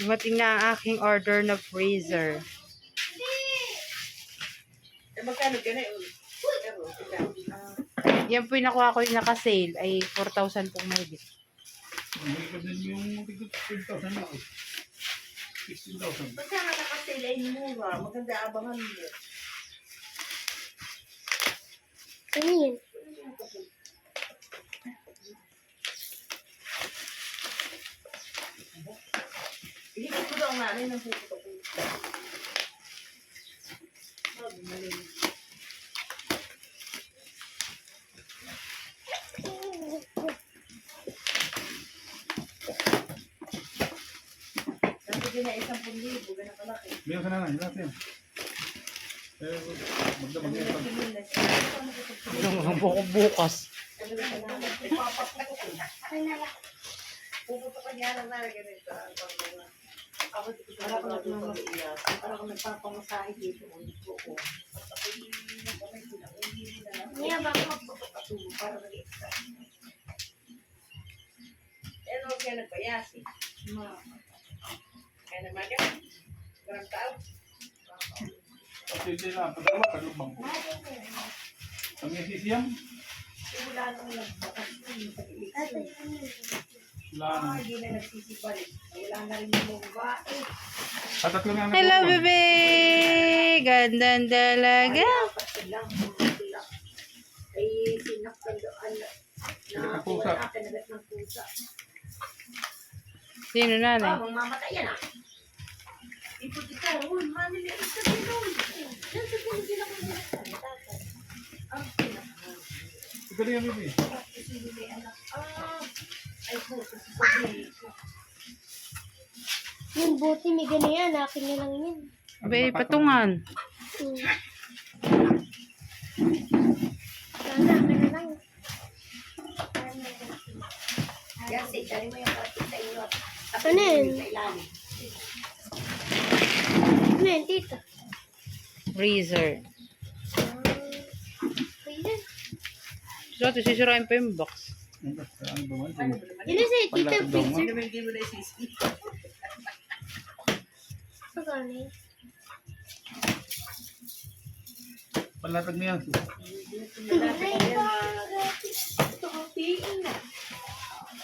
Dumating na ang aking order na freezer. Eh? Pero, Yan po yung nakuha ko yung naka-sale ay 4,000 pong mahigit. Hindi ko din yung 15,000 na. 16,000. Pagka nga nakasila yung mura, maganda abangan mo. Ano yun? Higit ko daw ang nanay ng puto ko. Sabi, mali. Sabi din na isang pulibo, ganun kalaki. Bilang ka na lang, lahat yan. Eh, magdamag yan. pag- Tingin na siya. Paano ko ito? Hanggang buko bukas. Sabi ko sa nanay, ipapaputo ko. Puputo ka niya lang na ganito. Ang pangalawa. Ako di ko sa mga nagmamag iyak. Para ako nagpapamasahe dito. Ulit ko ko. At ako yung nakamay ko na. Ulit na lang. Niya ba ako? Pagpapatulo para mag-exam. Pero huwag kaya nagpayasi. Kaya naman ka. Garang tao. Kasi hindi na, pagdawa, taglubang ko. Kami yung sisiyam, Wala nang nagbakas ko yung pag-exam. Wala na. Hindi na nagsisibalik. Wala na rin yung mga nga na Hello, bebe! Gandang dalaga. Ay, sinaktan doon na na pusa. natin agad ng pusa. Sino Ah, nanay? mamamatay yan ah. Ito kita, uy, mami na isa din uy. Yan sa puno sila kung Ang pinaka. Ito rin yung bibi. Kasi may anak. Ah, ay ko. Yung buti may ganyan. Akin na lang yun. Be, patungan. Hmm. Sana akin na lang. Yan, dali mo yung kapit sa iyo. at Ano yun? Sa. Ano yun, tita? Freezer. Pwede. So, ito sisirain pa yung box. Na sa'yo, tita. Paglatag daw mo. Niya.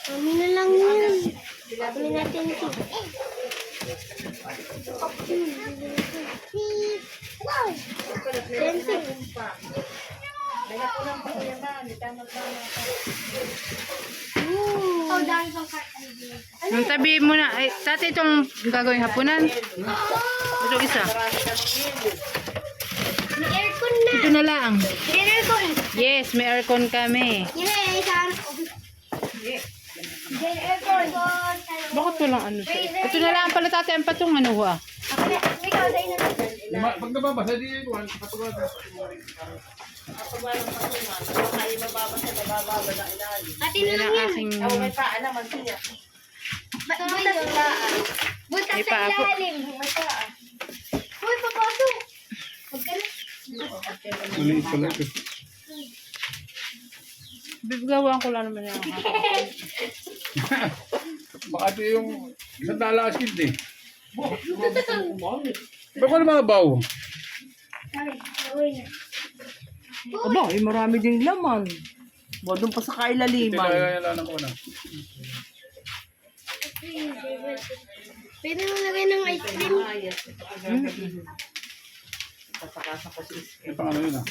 Kami na lang yun. Kami natin ito. Wow! Sensei. Kaya ko lang pa kuya na, may tama-tama pa. Oh, dahil pang kartan Yung tabi mo na. Ay, tati itong gagawing hapunan. Ito isa. Marami ka ng yelo. May aircon na. Ito na lang. May aircon. Yes, may aircon kami. Yay! Saan? May aircon. Bakit walang ano siya? Ito na lang pala tati ang patong ano ha. Ako na. Ikaw, sa'yo na. Pag nababasa, di ito. Kapag wala. Kapag walang patungan, kung kayo mababasa, nabababa na ilalim. Atin na Yan lang ang yan. aking... Oh, may paa naman siya. Ba- Butas sa ilaan. Butas May sa paa po. ilalim. May paa. Uy, papasok. Huwag ka na. Maliit pala ito. Bibigawaan ko lang naman yan. Baka ito yung isang dala askid eh. Baka na mga baw. Ay, uy na. Aba, eh, marami ding laman. Ba, doon pa sa kailaliman. Tinalayan ko na. Pwede mo lagay ng ice cream. Ayos. Pasakasan ko si Iske. Yung pang ano yun ah.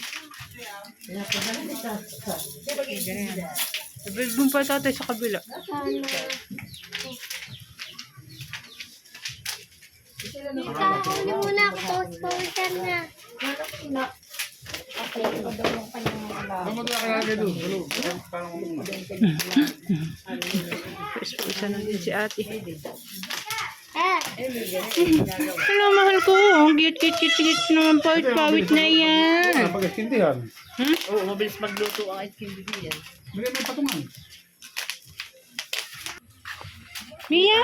Doon pa tatay sa kabila. Tita, huli muna ako. Post ka na. Mo na din si ate. Ah, Hello, mahal ko. Ang cute, cute, cute, cute naman. Pawit-pawit na yan. Pag askintihan. Hmm? Oo, mabilis magluto ang ice cream bibigyan. Bigyan mo yung patungan. Mia!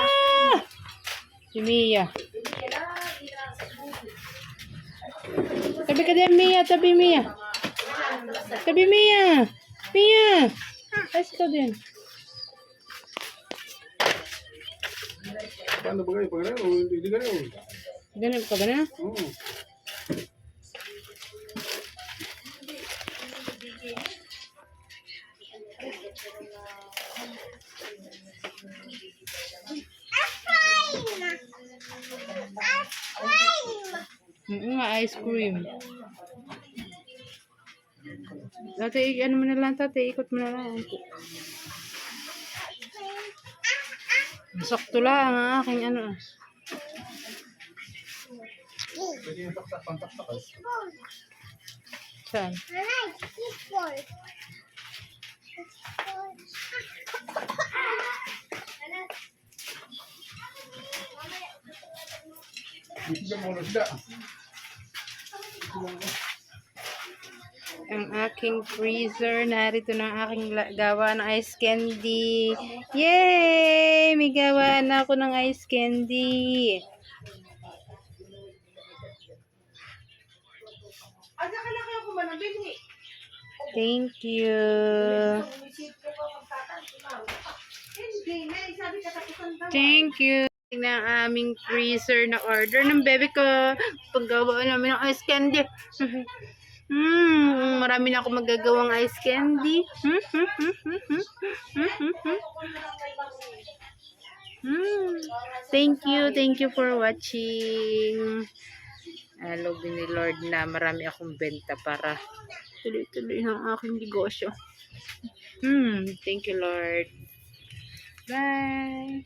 Si Mia. Tabi ka din, Mia. Tabi, Mia. Tabi, Mia. Mia. Ayos ka din. Paano ba kayo? Pag ganun, o hindi ganun. Ganun pa ganun? Oo. Oo nga, ice cream. Dati, ano mo na lang, tate, ikot mo na lang. Sakto lang ang aking ano. Saan? Mo ulit sila. Ang aking freezer. Narito na ang aking gawa ng ice candy. Yay! May gawa na ako ng ice candy. Thank you. Thank you. na aming freezer na order ng bebe ko. Paggawa namin ng ice candy. Hmm, marami na ako magagawang ice candy. Hmm, hmm, hmm, hmm. Thank you, thank you for watching. I love you ni Lord na marami akong benta para tuloy-tuloy ng aking negosyo. Hmm, thank you Lord. Bye.